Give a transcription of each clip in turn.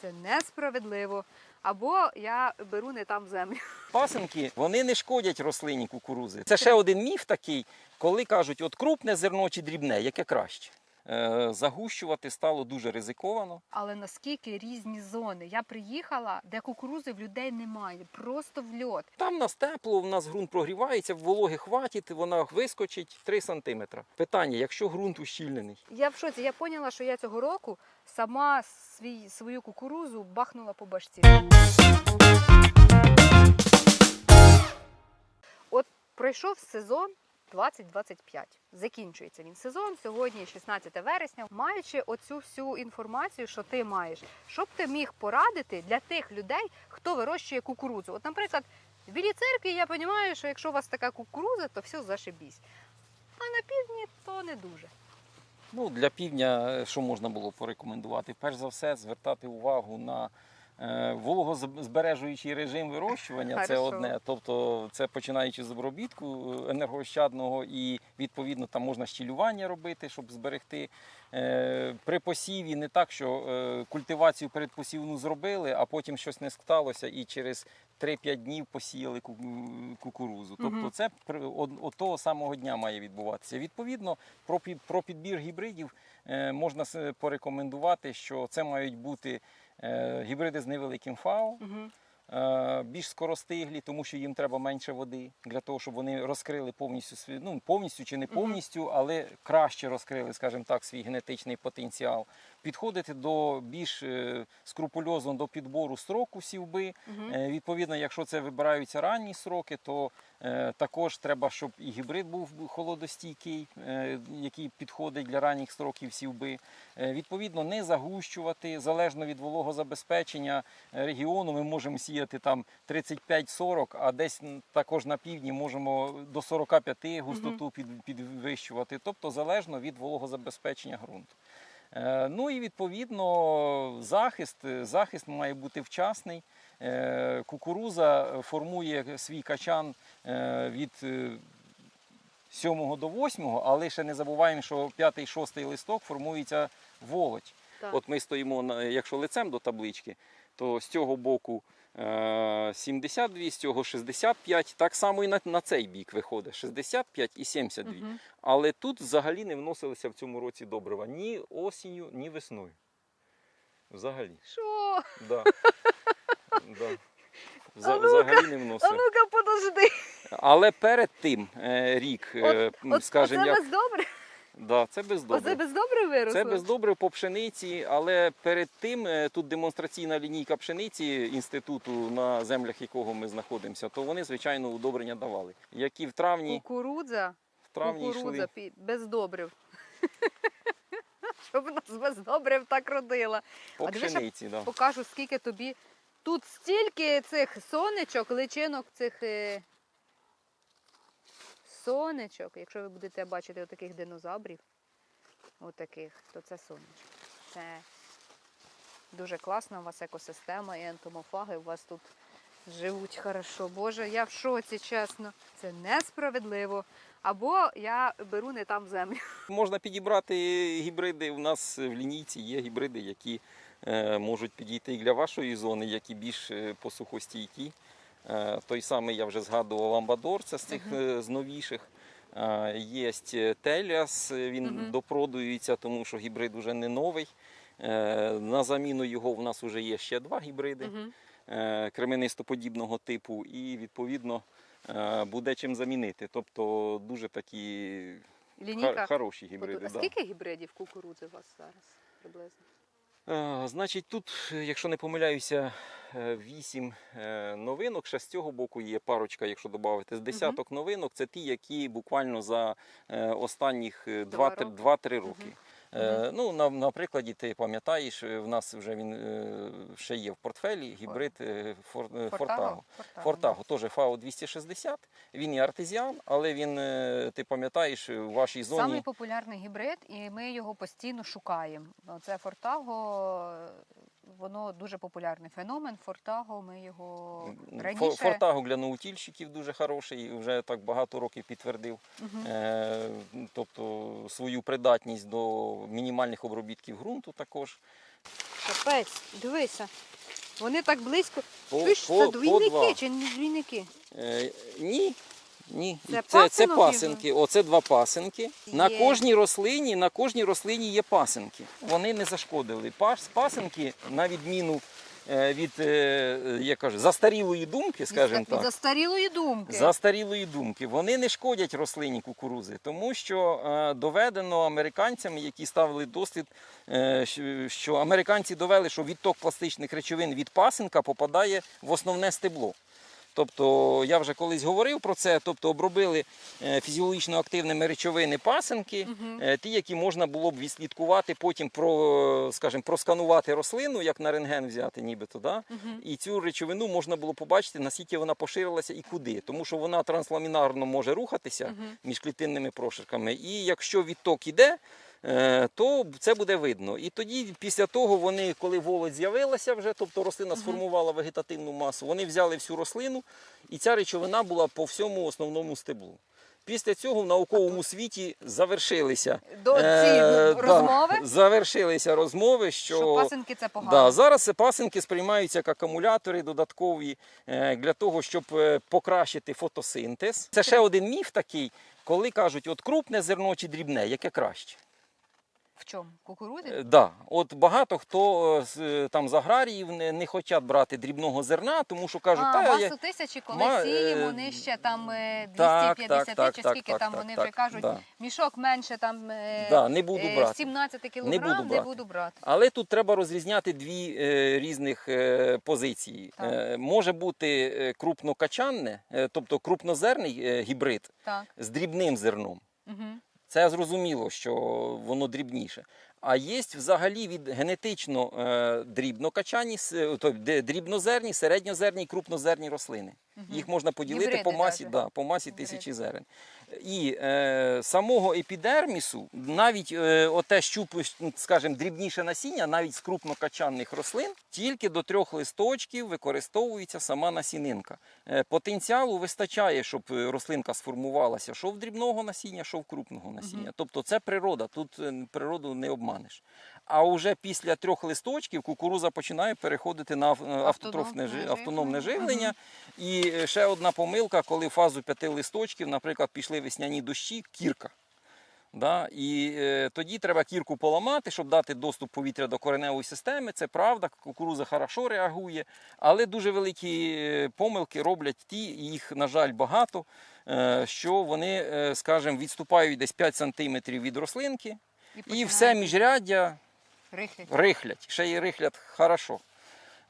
Це несправедливо. Або я беру не там землю. Пасинки вони не шкодять рослині кукурузи. Це ще один міф такий, коли кажуть, от крупне зерно чи дрібне, яке краще. Е, Загущувати стало дуже ризиковано. Але наскільки різні зони? Я приїхала, де кукурузи в людей немає, просто в льот. Там нас тепло, в нас ґрунт прогрівається, вологи хватить, вона вискочить 3 см. Питання, якщо ґрунт ущільнений. Я в шоці. Я поняла, що я цього року сама свій, свою кукурузу бахнула по башці. От пройшов сезон 2025. Закінчується він сезон. Сьогодні 16 вересня. Маючи оцю всю інформацію, що ти маєш, що б ти міг порадити для тих людей, хто вирощує кукурудзу. От, наприклад, в Білій церкві я розумію, що якщо у вас така кукуруза, то все зашибісь. А на півдні то не дуже. Ну, для півдня е, що можна було порекомендувати? Перш за все, звертати увагу на вологозбережуючий режим вирощування. Це одне. Тобто, це починаючи з обробітку е, енергоощадного і відповідно там можна щілювання робити, щоб зберегти. Е, При посіві не так, що е, культивацію передпосівну зробили, а потім щось не сталося і через 3-5 днів посіяли кукурузу. Тобто це от того самого дня має відбуватися. Відповідно, про, підбір гібридів е, можна порекомендувати, що це мають бути е, гібриди з невеликим фау, Угу. е, більш скоростиглі, тому що їм треба менше води для того, щоб вони розкрили повністю свій, ну повністю чи не повністю, але краще розкрили, скажімо так, свій генетичний потенціал. Підходити до більш е, скрупульозно до підбору строку сівби. Угу. Відповідно, якщо це вибираються ранні сроки, то е, також треба, щоб і гібрид був холодостійкий, який підходить для ранніх строків сівби. Відповідно, не загущувати залежно від вологозабезпечення регіону. Ми можемо сіяти там 35-40, а десь також на півдні можемо до 45 густоту під, підвищувати. Тобто залежно від вологозабезпечення ґрунту. Е, Ну і відповідно захист. Захист має бути вчасний. Е, Кукуруза формує свій качан е, від 7 до 8, але ще не забуваємо, що 5-6 листок формується волоть. Так. От ми стоїмо, на- якщо лицем до таблички, то з цього боку 72, з цього 65, так само і на, на цей бік виходить 65 і 72. Мгм. Але тут взагалі не вносилися в цьому році добрива ні осінню, ні весною. Взагалі. Що? Да. Да. А Взагалі не А ну-ка, подожди. Але перед тим е, рік, е, скажімо, як, добре? Да, це без Оце добре. без добре виросло? Це без добре по пшениці, але перед тим е, тут демонстраційна лінійка пшениці інституту, на землях якого ми знаходимося, то вони, звичайно, удобрення давали. Які в травні, Кукурудза, в травні кукурудза йшли. пі- без добрив. Щоб нас без добрив так родила. По А пшениці, да. Покажу, скільки тобі. Тут стільки цих сонечок, личинок цих е... сонечок. Якщо ви будете бачити отаких динозаврів, отаких, то це сонечко. Це дуже класна у вас екосистема і ентомофаги у вас тут живуть хорошо. Боже, я в шоці, чесно. Це несправедливо. Або я беру не там землю. Можна підібрати гібриди. У нас в лінійці є гібриди, які е, можуть підійти і для вашої зони, які більш е, посухостійкі. Е, той самий я вже згадував Ламбадор, це з цих е, з новіших. Е, Є Теліас, він допродується, тому що гібрид вже не новий. На заміну його в нас вже є ще два гібриди кременистоподібного типу, і відповідно буде чим замінити. Тобто дуже такі Лінійка. Хороші гібриди. А да. скільки гібридів кукурудзи у вас зараз приблизно? Е, Значить, тут, е, якщо не помиляюся, е, вісім е, новинок. Ще з цього боку є парочка, якщо додати, з десяток новинок. Це ті, які буквально за е, останніх е, Два 2-3 роки. 2-3 роки. Мгм. Е, Ну, на, на прикладі, ти пам'ятаєш, е, в нас вже він е, ще є в портфелі гібрид е, Фор- е, Фортаго. Фортаго теж ФАО 260. Він і артезіан, але він, е, ти пам'ятаєш, в вашій зоні. Самий популярний гібрид, і ми його постійно шукаємо. Це Фортаго, воно дуже популярний феномен. Фортаго, ми його раніше. Фортаго для наутільщиків дуже хороший, вже так багато років підтвердив. Мгм. Е, тобто свою придатність до мінімальних обробітків ґрунту також. Капець, дивися. Вони так близько. По- Чуєш, по- це двійники чи не двійники? Е, ні. Ні, Це це, це, пасинки. Оце два пасинки. На кожній рослині, на кожній рослині є пасинки. Вони не зашкодили. Пас, пасинки, на відміну е, від е, я кажу, застарілої думки, скажімо Від так. застарілої думки. Застарілої думки, вони не шкодять рослині кукурузи, тому що е, доведено американцями, які ставили дослід, що американці довели, що відток пластичних речовин від пасинка попадає в основне стебло. Тобто я вже колись говорив про це, тобто обробили е, фізіологічно активними речовини пасинки, Мгм. е, ті, які можна було б відслідкувати, потім про, скажімо, просканувати рослину, як на рентген взяти, нібито. Да? Мгм. І цю речовину можна було побачити, наскільки вона поширилася і куди. Тому що вона трансламінарно може рухатися Мгм. між клітинними прошарками. І якщо відток іде, то це буде видно. І тоді, після того, вони, коли володь з'явилася вже, тобто рослина сформувала вегетативну масу, вони взяли всю рослину, і ця речовина була по всьому основному стеблу. Після цього в науковому світі завершилися До е, цієї да, завершилися розмови, що, що пасинки це погано. Да, зараз пасинки сприймаються як акумулятори додаткові е, для того, щоб е, покращити фотосинтез. Це ще один міф такий, коли кажуть, от крупне зерно чи дрібне, яке краще. В чому? Кукурудзі? Е, Да. От багато хто е, з, е, там з аграріїв не, не хочуть брати дрібного зерна, тому що кажуть, а, та масу я... тисячі, коли Ма- сіємо е, нижче там е, Так, 250 так, так, чи так, скільки так, там так, вони так, вже кажуть, да. мішок менше там Да, не буду брати. 17 кілограм, буду не буду брати. Але тут треба розрізняти дві е, різних е, позиції. Е, може бути крупнокачанне, е, тобто крупнозерний е, гібрид Так. з дрібним зерном. Угу. Це зрозуміло, що воно дрібніше. А є взагалі від генетично е, дрібнокачані, с- то, дрібнозерні, середньозерні і крупнозерні рослини. Їх можна поділити Гібриди по масі, даже. да, по масі Гібриди. тисячі зерен. І е, самого епідермісу, навіть е, оте щупи, скажімо, дрібніше насіння, навіть з крупнокачанних рослин, тільки до трьох листочків використовується сама насінинка. Е, потенціалу вистачає, щоб е, рослинка сформувалася що в дрібного насіння, що в крупного насіння. Мгм. Тобто це природа, тут е, природу не обманеш. А вже після трьох листочків кукуруза починає переходити на е, автотрофне живлення. автономне живлення. І е, ще одна помилка, коли в фазу п'яти листочків, наприклад, пішли весняні дощі, кірка. Да? І е, тоді треба кірку поламати, щоб дати доступ повітря до кореневої системи. Це правда, кукуруза хорошо реагує, але дуже великі е, помилки роблять ті, їх, на жаль, багато, е, що вони, е, скажімо, відступають десь 5 см від рослинки, і все міжряддя рихлять. рихлять. Ще й рихлять хорошо.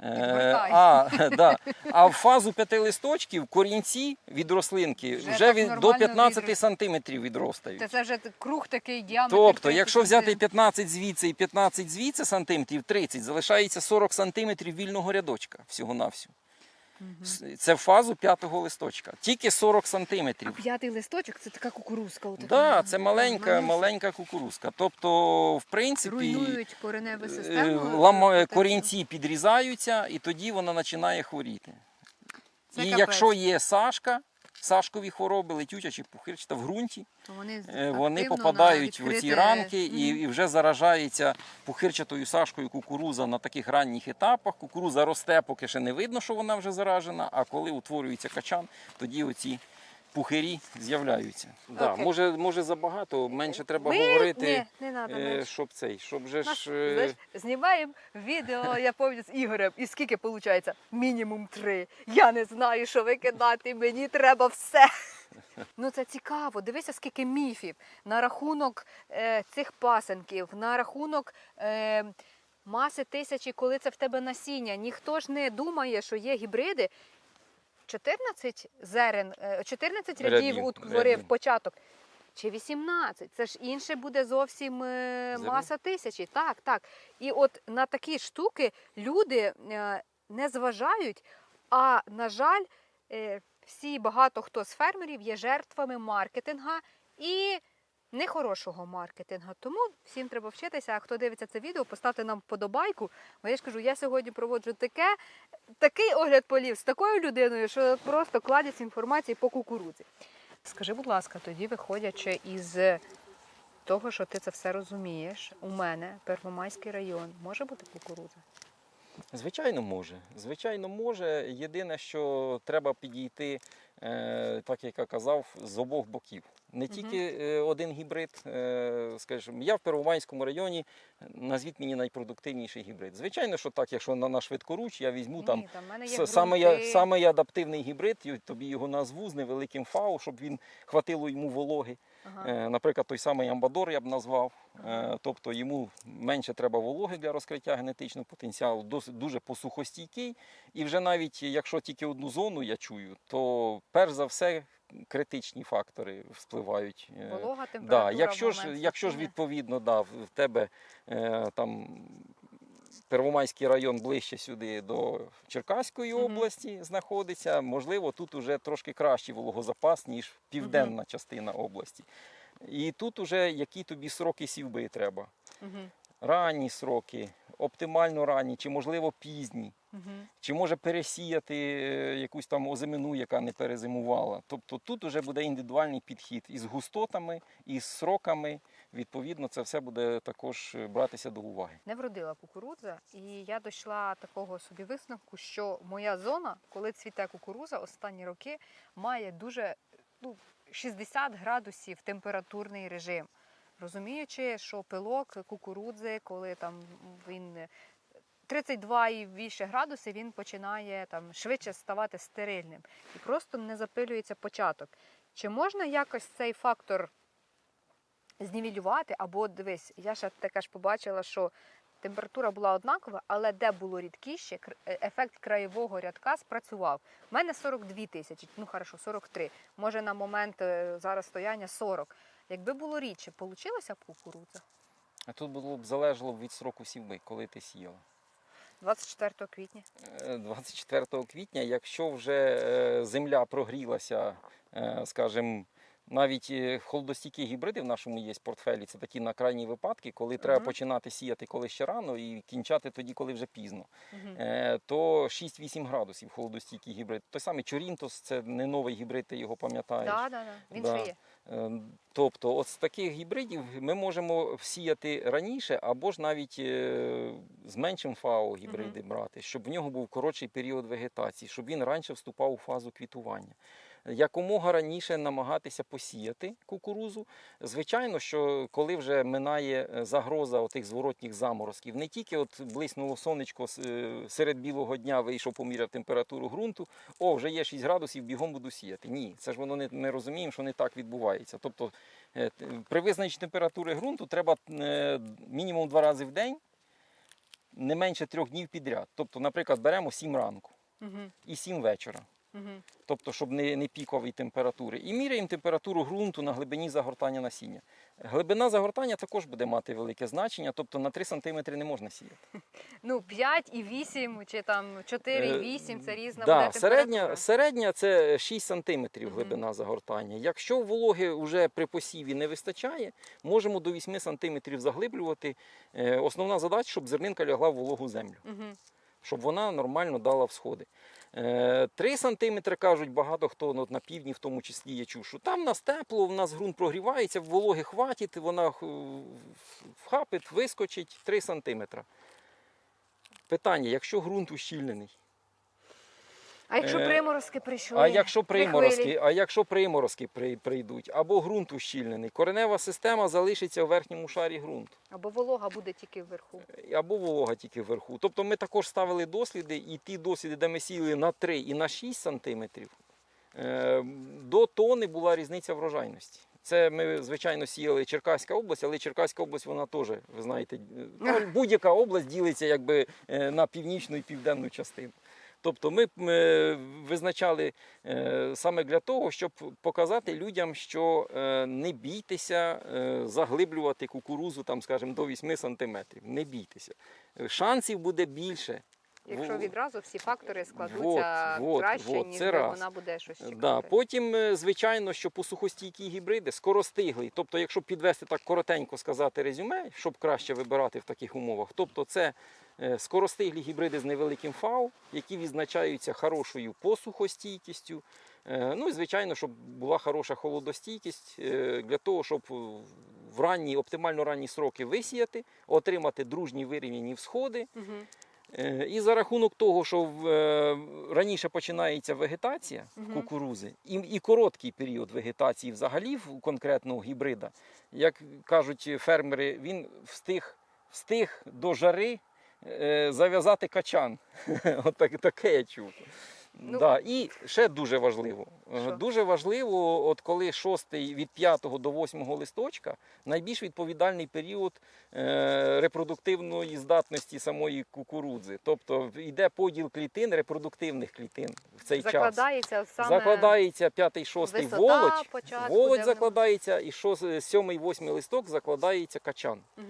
Е, а, да. а в фазу п'яти листочків корінці від рослинки Вже вже, від, до 15 відрос- сантиметрів відростають. Це вже круг такий діаметр. Тобто, якщо взяти 15 звідси і 15 звідси сантиметрів, 30, залишається 40 сантиметрів вільного рядочка всього-навсього. С- Це в фазу п'ятого листочка. Тільки 40 сантиметрів. П'ятий листочок це така кукурузка. Так, да, це маленька, Маленька. маленька кукурузка. Тобто, в принципі, Руйнують кореневу Е, систему. лама- Тобто корінці підрізаються, і тоді вона починає хворіти. Це і капець. якщо є сашка, сашкові хвороби, летюча чи пухирчата в ґрунті, то вони, е, вони попадають в ці ранки і, і вже заражається пухирчатою сашкою кукуруза на таких ранніх етапах. Кукуруза росте, поки ще не видно, що вона вже заражена, а коли утворюється качан, тоді оці пухирі з'являються. Да, Окей. може, може забагато, менше треба Ми- говорити, Ні, не треба. е, щоб цей, щоб же ж. е, знаєш, знімаємо відео, я пам'ятаю, з Ігорем. І скільки виходить? Мінімум три. Я не знаю, що викидати, мені треба все. Ну це цікаво. Дивися, скільки міфів на рахунок е, цих пасенків, на рахунок е, маси тисячі, коли це в тебе насіння. Ніхто ж не думає, що є гібриди. 14 зерен, е, 14 рядів Рядів, утворив рядів. початок. Чи 18? Це ж інше буде зовсім е, маса тисячі. Так, так. І от на такі штуки люди е, не зважають. А на жаль, е, всі багато хто з фермерів є жертвами маркетинга і нехорошого маркетингу. Тому всім треба вчитися. А хто дивиться це відео, поставте нам вподобайку. Бо я ж кажу, я сьогодні проводжу таке, такий огляд полів з такою людиною, що просто кладеться інформації по кукурудзі. Скажи, будь ласка, тоді виходячи із того, що ти це все розумієш, у мене Первомайський район може бути кукурудза? Звичайно, може. Звичайно, може. Єдине, що треба підійти, е, так як я казав, з обох боків. Не тільки е, один гібрид, е, скажімо, я в Первомайському районі, назвіть мені найпродуктивніший гібрид. Звичайно, що так, якщо на, на швидкоруч, я візьму там Ні, там саме я адаптивний гібрид, тобі його назву з невеликим фау, щоб він хватило йому вологи. Ага. Е, Наприклад, той самий амбадор я б назвав. Ага. Тобто йому менше треба вологи для розкриття генетичного потенціалу, досить дуже посухостійкий. І вже навіть якщо тільки одну зону я чую, то перш за все критичні фактори впливають. Е, Волога, температура, Да, якщо ж, якщо ж відповідно да, в тебе е, там Первомайський район ближче сюди до Черкаської Мгм. області знаходиться, можливо, тут уже трошки кращий вологозапас, ніж південна частина області. І тут уже які тобі сроки сівби треба. Мгм. Ранні сроки, оптимально ранні, чи можливо пізні. Мгм. Чи може пересіяти е, якусь там озимину, яка не перезимувала. Тобто тут вже буде індивідуальний підхід із густотами, із сроками. Відповідно, це все буде також е, братися до уваги. Не вродила кукурудза, і я дійшла такого собі висновку, що моя зона, коли цвіте кукурудза, останні роки має дуже ну, 60 градусів температурний режим. Розуміючи, що пилок кукурудзи, коли там він 32 і більше градусів, він починає там швидше ставати стерильним і просто не запилюється початок. Чи можна якось цей фактор знівелювати? Або дивись, я ще таке ж побачила, що температура була однакова, але де було рідкіше, е, ефект краєвого рядка спрацював. У мене 42 тисячі, ну хорошо, 43. Може на момент е, зараз стояння 40. Якби було рідше, получилося б кукурудза? А тут було б залежало від сроку сівби, коли ти сіяла. 24 квітня. Е, 24 квітня, якщо вже е, земля прогрілася, е, скажімо, навіть е, холодостійкі гібриди в нашому є портфелі, це такі на крайні випадки, коли треба починати сіяти коли ще рано і кінчати тоді, коли вже пізно. Мгм. Е, то 6-8 градусів холодостійкий гібрид. Той самий Чорінтос, це не новий гібрид, ти його пам'ятаєш. Да, да, да. Він Да. ще є. Е, Тобто, от з таких гібридів ми можемо всіяти раніше, або ж навіть е, з меншим ФАО гібриди брати, щоб в нього був коротший період вегетації, щоб він раніше вступав у фазу квітування. Якомога раніше намагатися посіяти кукурузу. Звичайно, що коли вже минає е, загроза отих зворотніх заморозків, не тільки от блиснуло сонечко е, серед білого дня, вийшов, поміряв температуру ґрунту, о, вже є 6 градусів, бігом буду сіяти. Ні, це ж воно не, не розуміємо, що не так відбувається. Тобто е, при визначенні температури ґрунту треба мінімум два рази в день, не менше трьох днів підряд. Тобто, наприклад, беремо 7 ранку Мгм. і 7 вечора. Мгм. Тобто, щоб не, не пікові температури. І міряємо температуру ґрунту на глибині загортання насіння. Глибина загортання також буде мати велике значення, тобто на 3 см не можна сіяти. Ну, 5 і 8, чи там 4 і 8 це різна Е, да, буде середня, температура. середня це 6 см глибина загортання. Якщо вологи вже при посіві не вистачає, можемо до 8 см заглиблювати. Е, Основна задача, щоб зернинка лягла в вологу землю. Мгм. щоб вона нормально дала всходи. Е, см кажуть, багато хто ну, на півдні, в тому числі я чув, що там в нас тепло, в нас ґрунт прогрівається, вологи хватить, вона вхапить, вискочить 3 сантиметри. Питання, якщо ґрунт ущільнений, А якщо Е, приморозки прийшли? а якщо приморозки, а якщо приморозки при- прийдуть, або ґрунт ущільнений, коренева система залишиться в верхньому шарі ґрунту. Або волога буде тільки вверху. або волога тільки вверху. Тобто ми також ставили досліди, і ті досліди, де ми сіяли на 3 і на 6 сантиметрів, е, до тони була різниця врожайності. Це ми, звичайно, сіяли Черкаська область, але Черкаська область, вона теж, ви знаєте, е, будь-яка область ділиться якби е, на північну і південну частину. Тобто ми е, визначали е, саме для того, щоб показати людям, що е, не бійтеся заглиблювати кукурузу, там, скажімо, до 8 сантиметрів. Не бійтеся. Шансів буде більше. Якщо відразу всі фактори складуться Вот, вот, краще, вот, ніж вона буде щось чекати. Да. Потім, е, звичайно, що посухостійкі гібриди скоростиглі. Тобто, якщо підвести так коротенько сказати резюме, щоб краще вибирати в таких умовах, тобто це е, скоростиглі гібриди з невеликим фау, які відзначаються хорошою посухостійкістю. Е, Ну і звичайно, щоб була хороша холодостійкість для того, щоб в ранні, оптимально ранні сроки висіяти, отримати дружні вирівняні всходи. Мгм. Е, І за рахунок того, що е, раніше починається вегетація в кукурузи, і, і короткий період вегетації взагалі в конкретного гібрида, як кажуть фермери, він встиг, встиг до жари е, зав'язати качан. От так, таке я чув. Ну. да. І ще дуже важливо. е, Що? Дуже важливо, от коли шостий від 5 до 8 листочка найбільш відповідальний період е, репродуктивної здатності самої кукурудзи. Тобто йде поділ клітин, репродуктивних клітин в цей час. Закладається саме Закладається п'ятий, шостий висота володь, початку, володь закладається, і шос- сьомий, восьмий листок закладається качан. Мгм.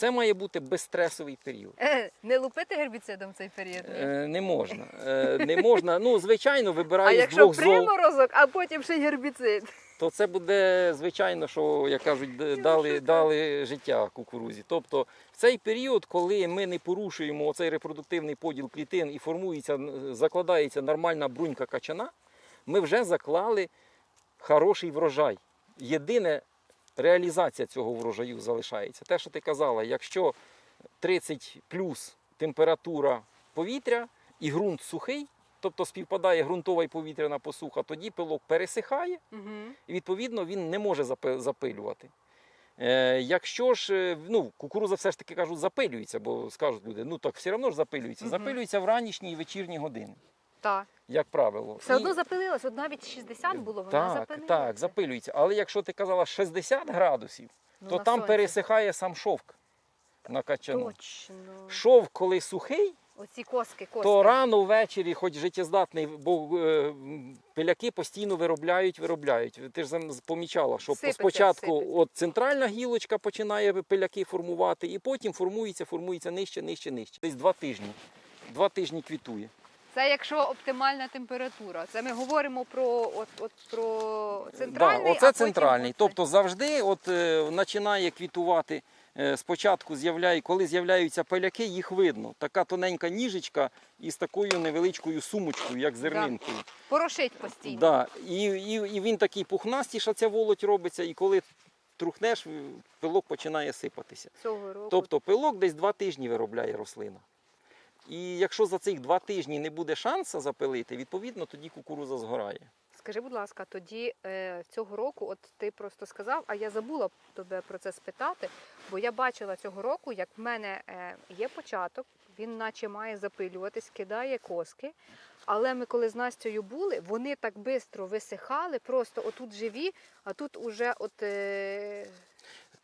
Це має бути безстресовий період. Е, Не лупити гербіцидом цей період. Е, не можна. Е, не можна. Ну, звичайно, А вибираю з якщо двох зол. приморозок, а потім ще гербіцид. то це буде звичайно, що як кажуть, дали, дали життя кукурузі. Тобто в цей період, коли ми не порушуємо оцей репродуктивний поділ клітин і формується, закладається нормальна брунька качана, ми вже заклали хороший врожай. Єдине реалізація цього врожаю залишається. Те, що ти казала, якщо 30 плюс температура повітря і ґрунт сухий, тобто співпадає ґрунтова і повітряна посуха, тоді пилок пересихає Мгм. і відповідно він не може запилювати. Е, якщо ж е, ну, кукуруза все ж таки кажуть, запилюється, бо скажуть люди, ну так все одно ж запилюється. Мгм. Запилюється в ранішні і вечірні години, Так. Як правило. Все І- одно запилилась, от навіть 60 було, вона так, запилилася. так, запилюється. Але якщо ти казала 60 градусів, Ну, то там сонці. пересихає сам шовк на качану. Точно. Шовк, коли сухий, Оці коски, коски. то рано ввечері, хоч життєздатний, бо е, пиляки постійно виробляють, виробляють. Ти ж помічала, що Сипеться, спочатку сипеться. от центральна гілочка починає пиляки формувати, і потім формується, формується нижче, нижче, нижче. Десь два тижні. Два тижні квітує. Це якщо оптимальна температура. Це ми говоримо про, от, от, про центральний, да, а оце потім центральний. оце. Тобто завжди от, е, починає квітувати. е, Спочатку з'являє, коли з'являються пиляки, їх видно. Така тоненька ніжечка із такою невеличкою сумочкою, як зернинкою. Порошить постійно. Да. І, і, і він такий пухнастіша, ця волоть робиться, і коли трухнеш, пилок починає сипатися. Цього року. Тобто пилок десь два тижні виробляє рослина. І якщо за цих два тижні не буде шансу запилити, відповідно тоді кукуруза згорає. Скажи, будь ласка, тоді е, цього року, от ти просто сказав, а я забула тебе про це спитати, бо я бачила цього року, як в мене е, є початок, він наче має запилюватись, кидає коски. Але ми коли з Настю були, вони так швидко висихали, просто отут живі, а тут уже от е,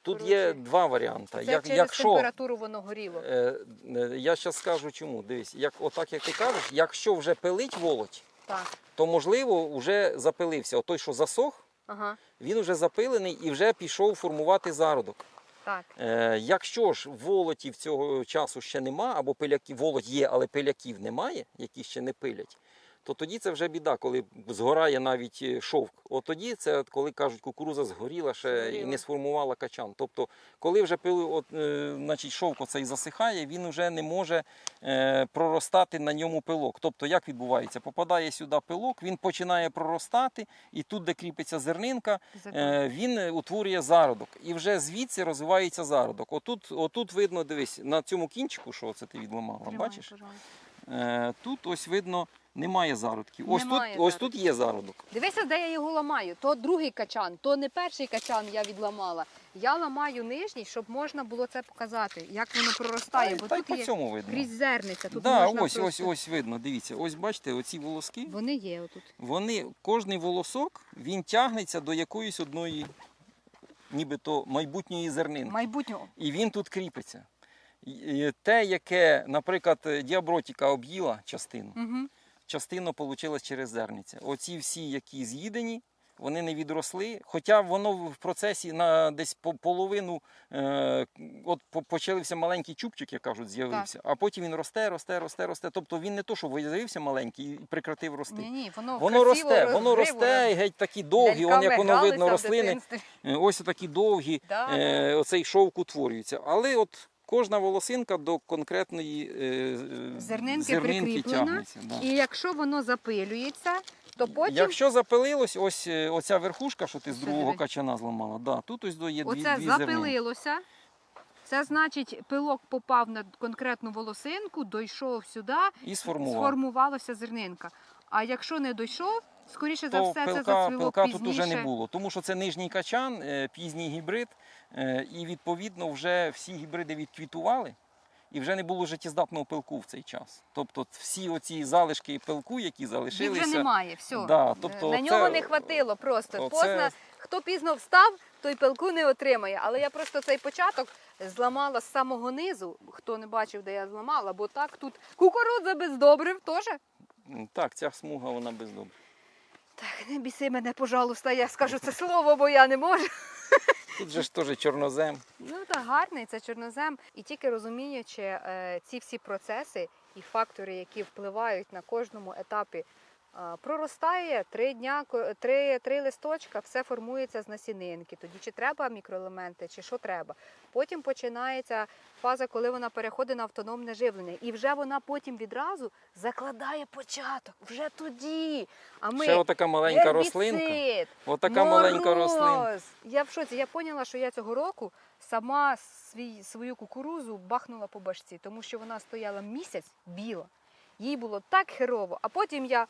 Тут є два варіанти. це Як, через якщо, температуру воно горіло. е, е, я зараз скажу чому. Дивись, як, отак як ти кажеш, якщо вже пилить волоть, Так, то можливо вже запилився. Той, що засох, ага, він вже запилений і вже пішов формувати зародок. так. Е, якщо ж волотів цього часу ще нема, або пиляків, волоть є, але пиляків немає, які ще не пилять, то тоді це вже біда, коли згорає навіть е, шовк. От тоді це коли кажуть, кукуруза згоріла ще і не сформувала качан. Тобто, коли вже пили, от, е, значить, шовк оцей засихає, він вже не може е, проростати на ньому пилок. Тобто, як відбувається? Попадає сюди пилок, він починає проростати, і тут, де кріпиться зернинка, Е, він е, утворює зародок. І вже звідси розвивається зародок. Отут, отут видно, дивись, на цьому кінчику, що це ти відламала, бачиш? Е, тут ось видно, немає зародків. Ось Немає тут, ось тут є зародок. Дивися, де я його ламаю. То другий качан, то не перший качан я відламала. Я ламаю нижній, щоб можна було це показати, як воно проростає. Та, бо та й тут по є цьому видно. крізь зерниця. Тут да, можна ось, просто... ось, ось видно. Дивіться, ось бачите, оці волоски, Вони є отут. вони, кожний волосок, він тягнеться до якоїсь одної, нібито майбутньої зернинки. Майбутнього. І він тут кріпиться. І- і Те, яке, наприклад, діабротіка об'їла частину, Угу. Частина вийшла через зерниця. Оці всі, які з'їдені, вони не відросли. Хоча воно в процесі на десь по половину, е, от по- почався маленький чубчик, як кажуть, з'явився, а потім він росте, росте, росте, росте. Тобто він не то, що з'явився маленький і прекратив рости. Ні, ні, воно, Воно росте, воно росте, і геть такі довгі, он, як воно видно, рослини. Е, Ось такі довгі, Да, е, оцей шовк утворюється. Але от кожна волосинка до конкретної е, е, Зернинки прикріплена, тягнеться. Да. І якщо воно запилюється, то потім Якщо запилилось, ось е, оця верхушка, що ти з другого диви. качана зламала, да, тут ось є дві, оце дві зернинки. запилилося. Це значить, пилок попав на конкретну волосинку, дійшов сюди, І сформував. сформувалася зернинка. А якщо не дійшов, скоріше за то все, це пилка, зацвіло пилка пізніше. тут уже не було, тому що це нижній качан, е, пізній гібрид, і відповідно вже всі гібриди відквітували. І вже не було життєздатного пилку в цей час. Тобто всі оці залишки пилку, які Їх залишилися, вже немає, все. Да, тобто на це- нього не хватило просто. оце- Поздно, хто пізно встав, той пилку не отримає. Але я просто цей початок зламала з самого низу. Хто не бачив, де я зламала, бо так тут кукурудза без добрив теж. Так, ця смуга вона бездобра. Так, не біси мене, пожалуйста, я скажу це слово, бо я не можу. Тут же ж теж чорнозем. Ну так гарний це чорнозем. І тільки розуміючи е, ці всі процеси і фактори, які впливають на кожному етапі. Проростає три дня, три, три листочка, все формується з насінинки. Тоді чи треба мікроелементи, чи що треба. Потім починається фаза, коли вона переходить на автономне живлення. І вже вона потім відразу закладає початок. Вже тоді. А ми Ще отака маленька рослинка. Отака маленька рослинка. Я в шоці. Я поняла, що я цього року сама свій, свою кукурузу бахнула по башці, тому що вона стояла місяць біла. Їй було так херово. А потім я.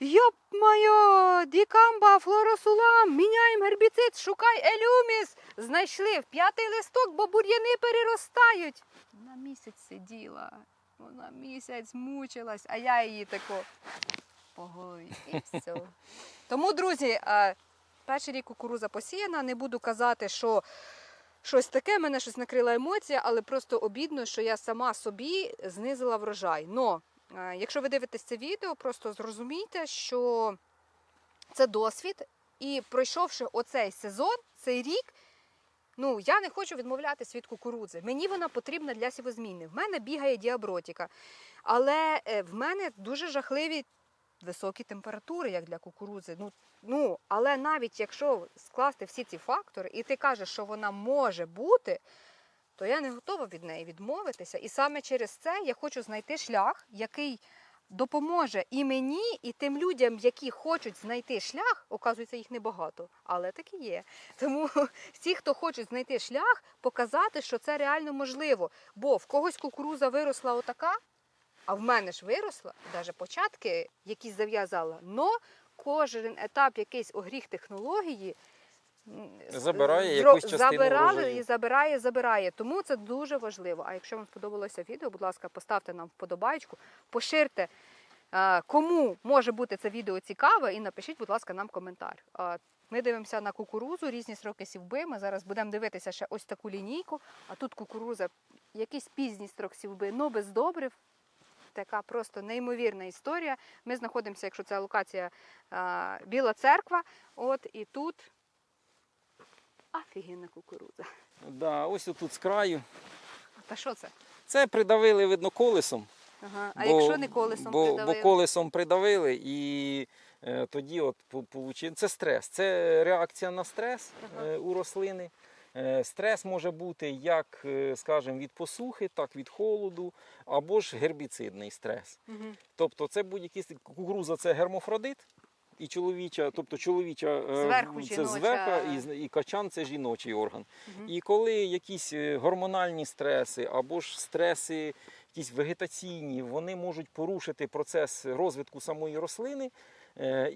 Йоп моє, дікамба, флоросулам, міняємо гербіцид, шукай елюміс. Знайшли в п'ятий листок, бо бур'яни переростають. Вона місяць сиділа, вона місяць мучилась, а я її тако по. І все. Тому, друзі, е, перший рік кукуруза посіяна. Не буду казати, що щось таке, мене щось накрила емоція, але просто обідно, що я сама собі знизила врожай. Но, е, якщо ви дивитесь це відео, просто зрозумійте, що це досвід. І пройшовши оцей сезон, цей рік, ну я не хочу відмовлятись від кукурудзи. Мені вона потрібна для сівозміни. В мене бігає діабротіка. Але е, в мене дуже жахливі високі температури, як для кукурудзи. Ну, ну, але навіть якщо скласти всі ці фактори, і ти кажеш, що вона може бути, то я не готова від неї відмовитися. І саме через це я хочу знайти шлях, який допоможе і мені, і тим людям, які хочуть знайти шлях, оказується, їх небагато, але так і є. Тому всі, хто хочуть знайти шлях, показати, що це реально можливо. Бо в когось кукуруза виросла отака, а в мене ж виросла, навіть початки, які зав'язала, но кожен етап якийсь огріх технології Забирає якусь частину забирали і забирає, забирає. Тому це дуже важливо. А якщо вам сподобалося відео, будь ласка, поставте нам вподобайку, поширте, е, кому може бути це відео цікаве, і напишіть, будь ласка, нам коментар. Е, Ми дивимося на кукурузу, різні сроки сівби. Ми зараз будемо дивитися ще ось таку лінійку. А тут кукуруза, якийсь пізній строк сівби, ну без добрив. Така просто неймовірна історія. Ми знаходимося, якщо це локація Біла церква. От і тут офігенна кукурудза. Да, ось тут з краю. Та що це? Це придавили, видно, колесом. Ага. А якщо не колесом бо, придавили? Бо колесом придавили і е, тоді от по- получи- Це стрес. Це реакція на стрес Ага. е, у рослини. Е, Стрес може бути як, е, скажімо, від посухи, так від холоду, або ж гербіцидний стрес. Мгм. Тобто це будь-який ст- кукуруза це гермофродит. І чоловіча, тобто чоловіча е, Зверху це жіноча. зверху, і, і качан це жіночий орган. Мгм. І коли якісь гормональні стреси або ж стреси, якісь вегетаційні, вони можуть порушити процес розвитку самої рослини.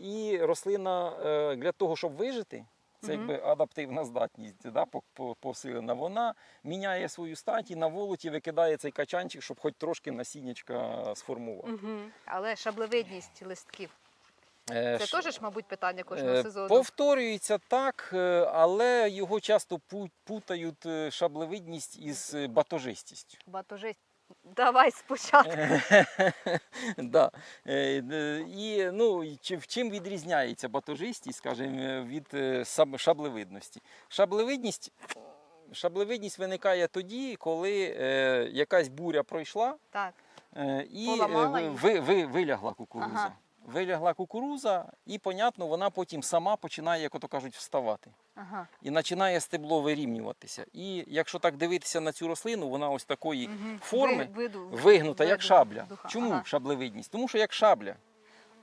І рослина для того, щоб вижити, це якби адаптивна здатність, да, по- по- посилена. Вона міняє свою стать і на волоті викидає цей качанчик, щоб хоч трошки насіннячка сформував. Мгм. Але шаблевидність листків. Е, Це ш- теж, мабуть, питання кожного Е, сезону. Повторюється так, е, але його часто путають шаблевидність із батожистістю. Батожисть. Давай спочатку. да. Е, е, І ну, в чим відрізняється батожистість, скажімо, від е, шаблевидності? Шаблевидність, шаблевидність виникає тоді, коли е, якась буря пройшла Так. е, і ви, ви, вилягла кукуруза. Ага. Вилягла кукуруза, і, понятно, вона потім сама починає, як ото кажуть, вставати. Ага. І починає стебло вирівнюватися. І якщо так дивитися на цю рослину, вона ось такої Мгм. форми Ви- виду- вигнута, як шабля. духа. Чому Ага. шаблевидність? Тому що як шабля.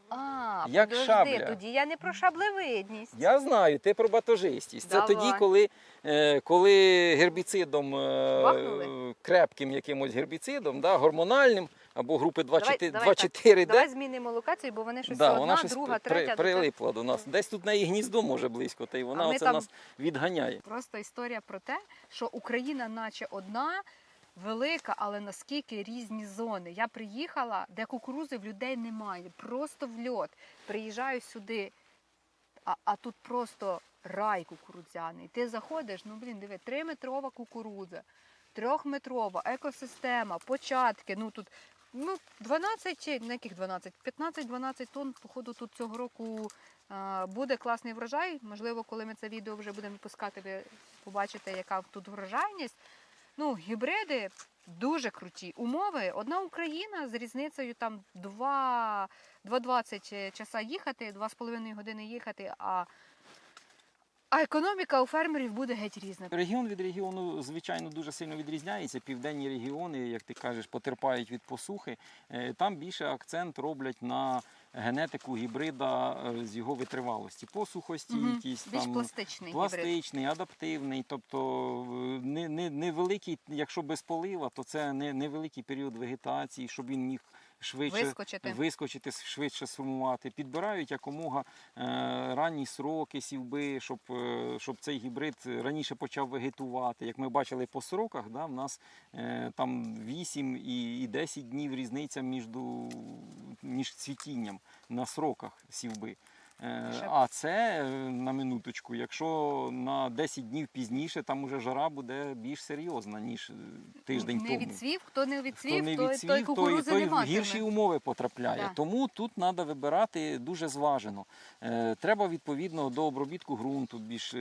А, Як подожди, шабля. тоді я не про шаблевидність. Я знаю, ти про батожистість. Це тоді, коли, е, коли гербіцидом е, Бахнули? крепким якимось гербіцидом, да, гормональним або групи Давай- 2-4 давай. 2-4 Давай змінимо локацію, бо вони щось Да, одна, вона щось друга, при- третя. прилипла до нас. Десь тут неї гніздо може близько, та й вона А ми оце там- нас відганяє. Просто історія про те, що Україна, наче одна, велика, але наскільки різні зони. Я приїхала, де кукурузи в людей немає, просто в льот. Приїжджаю сюди, а, а тут просто рай кукурудзяний. Ти заходиш, ну блін, диви, триметрова кукурудза, трьохметрова екосистема, початки. Ну тут ну, 12, на яких 12? 15-12 тонн, походу, тут цього року буде класний врожай. Можливо, коли ми це відео вже будемо випускати, ви побачите, яка тут врожайність. Ну, гібриди дуже круті. Умови. Одна Україна з різницею там 2, 2,20 часа їхати, 2,5 години їхати, а, а економіка у фермерів буде геть різна. Регіон від регіону, звичайно, дуже сильно відрізняється. Південні регіони, як ти кажеш, потерпають від посухи. Е, Там більше акцент роблять на генетику гібрида е, з його витривалості. Посухостійкість, Більш там, пластичний гібрид. пластичний, адаптивний. Тобто е, не, не, невеликий, якщо без полива, то це не, невеликий період вегетації, щоб він міг швидше Вискочити. вискочити, швидше сформувати. Підбирають якомога е, ранні сроки сівби, щоб, е, щоб цей гібрид раніше почав вегетувати. Як ми бачили по сроках, да, в нас е, там 8 і, і 10 днів різниця між, між цвітінням на сроках сівби. Е, А це е, на минуточку, якщо на 10 днів пізніше, там уже жара буде більш серйозна, ніж е, тиждень не тому. відцвів, хто не Хто відцвів, не той, відцвів, той той, той в гірші умови потрапляє. Да. Тому тут треба вибирати дуже зважено. Треба відповідно до обробітку ґрунту, більш,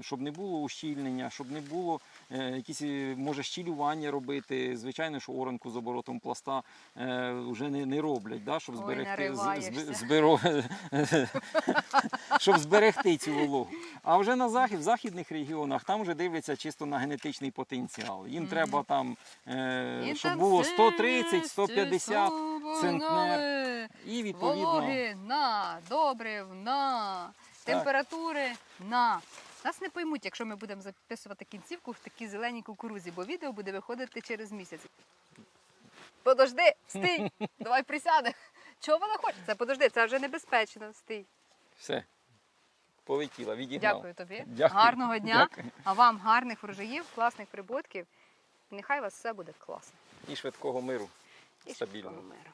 щоб не було ущільнення, щоб не було якісь, може, щілювання робити. Звичайно, що оранку з оборотом пласта вже не, не роблять, да, щоб зберегти, зберо- щоб зберегти цю вологу. А вже на захід, в західних регіонах там вже дивляться чисто на генетичний потенціал. Їм треба там, е, щоб було 130, 150 центнер. І відповідно. Вологи на, добрив на, температури на. Нас не поймуть, якщо ми будемо записувати кінцівку в такій зеленій кукурузі, бо відео буде виходити через місяць. Подожди, стій, давай присяде. Чого вона хоче? Це подожди, це вже небезпечно. Стій. Все. Полетіла, відігнала. Дякую тобі. Дякую. Гарного дня. Дякую. А вам гарних врожаїв, класних прибутків. Нехай у вас все буде класно. І швидкого миру. І Стабільного. швидкого миру.